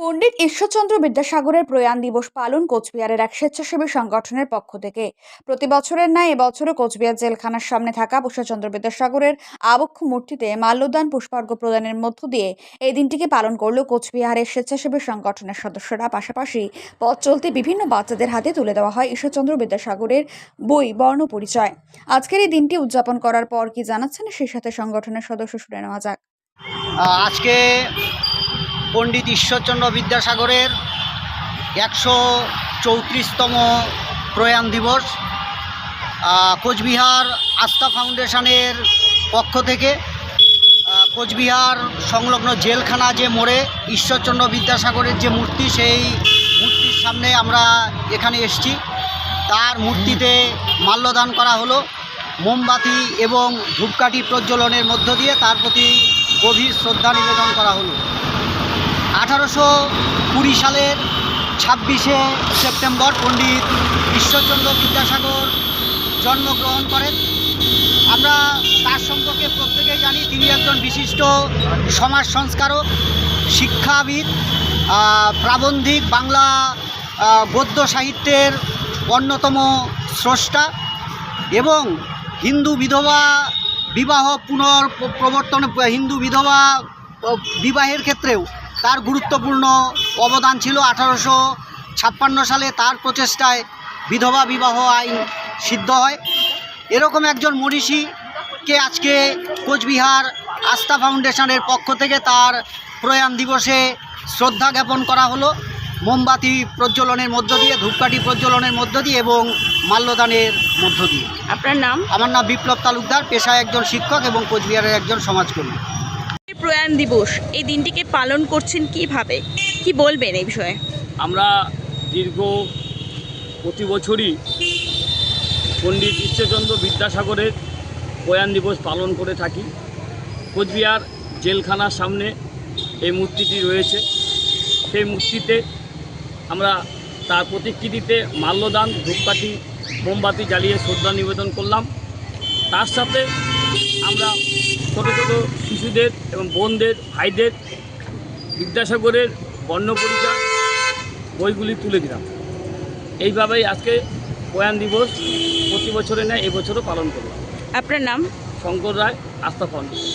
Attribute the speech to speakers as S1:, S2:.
S1: পণ্ডিত ঈশ্বরচন্দ্র বিদ্যাসাগরের প্রয়াণ দিবস পালন কোচবিহারের এক স্বেচ্ছাসেবী সংগঠনের পক্ষ থেকে। প্রতি বছরের ন্যায় এবছরও কোচবিহার জেলখানার সামনে থাকা ঈশ্বরচন্দ্র বিদ্যাসাগরের আবক্ষ মূর্তিতে মাল্যদান পুষ্পার্ঘ্য প্রদানের মধ্য দিয়ে এই দিনটিকে পালন করল কোচবিহারের স্বেচ্ছাসেবী সংগঠনের সদস্যরা। পাশাপাশি পথ চলতে বিভিন্ন বাচ্চাদের হাতে তুলে দেওয়া হয় ঈশ্বরচন্দ্র বিদ্যাসাগরের বই বর্ণ পরিচয়। আজকের এই দিনটি উদযাপন করার পর কি জানাচ্ছেন? সেই সাথে সংগঠনের সদস্য শুনে নেওয়া যাক।
S2: আজকে পণ্ডিত ঈশ্বরচন্দ্র বিদ্যাসাগরের একশো চৌত্রিশতম প্রয়াণ দিবস কোচবিহার আস্থা ফাউন্ডেশনের পক্ষ থেকে কোচবিহার সংলগ্ন জেলখানা যে মোড়ে ঈশ্বরচন্দ্র বিদ্যাসাগরের যে মূর্তি, সেই মূর্তির সামনে আমরা এখানে এসছি। তার মূর্তিতে মাল্যদান করা হলো। মোমবাতি এবং ধূপকাঠি প্রজ্বলনের মধ্য দিয়ে তার প্রতি গভীর শ্রদ্ধা নিবেদন করা হলো। আঠারোশো কুড়ি সালের ছাব্বিশে সেপ্টেম্বর পণ্ডিত ঈশ্বরচন্দ্র বিদ্যাসাগর জন্মগ্রহণ করেন। আমরা তার সম্পর্কে প্রত্যেকেই জানি, তিনি একজন বিশিষ্ট সমাজ সংস্কারক, শিক্ষাবিদ প্রাবন্ধিক, বাংলা গদ্য সাহিত্যের অন্যতম স্রষ্টা এবং হিন্দু বিধবা বিবাহ পুনর প্রবর্তন হিন্দু বিধবা বিবাহের ক্ষেত্রেও তার গুরুত্বপূর্ণ অবদান ছিল আঠারোশো ছাপ্পান্ন সালে তার প্রচেষ্টায় বিধবা বিবাহ আইন সিদ্ধ হয়। এরকম একজন মনীষীকে আজকে কোচবিহার আস্থা ফাউন্ডেশনের পক্ষ থেকে তার প্রয়াণ দিবসে শ্রদ্ধা জ্ঞাপন করা হলো। মোমবাতি প্রজ্বলনের মধ্য দিয়ে ধূপকাঠি প্রজ্বলনের মধ্য দিয়ে এবং মাল্যদানের মধ্য দিয়ে।
S3: আপনার নাম?
S2: আমার নাম বিপ্লব তালুকদার পেশায় একজন শিক্ষক এবং কোচবিহারের একজন সমাজকর্মী।
S3: প্রয়াণ দিবস, এই দিনটিকে পালন করছেন কীভাবে? কি বলবেন এই বিষয়ে?
S4: আমরা দীর্ঘ প্রতি বছরই পণ্ডিত ঈশ্বরচন্দ্র বিদ্যাসাগরের প্রয়াণ দিবস পালন করে থাকি। কোচবিহার জেলখানার সামনে এই মূর্তিটি রয়েছে। সেই মূর্তিতে আমরা তার প্রতিকৃতিতে মাল্যদান, ধূপকাঠি, মোমবাতি জ্বালিয়ে শ্রদ্ধা নিবেদন করলাম। তার সাথে আমরা ছোট ছোট শিশুদের এবং বোনদের ভাইদের বিদ্যাসাগরের বর্ণ পরিচয় বইগুলি তুলে দিলাম। এইভাবেই আজকে প্রয়াণ দিবস প্রতি বছরে নেয় এবছরও পালন করলাম
S3: আপনার নাম?
S4: শঙ্কর রায় আস্থা ফাউন্ডেশন।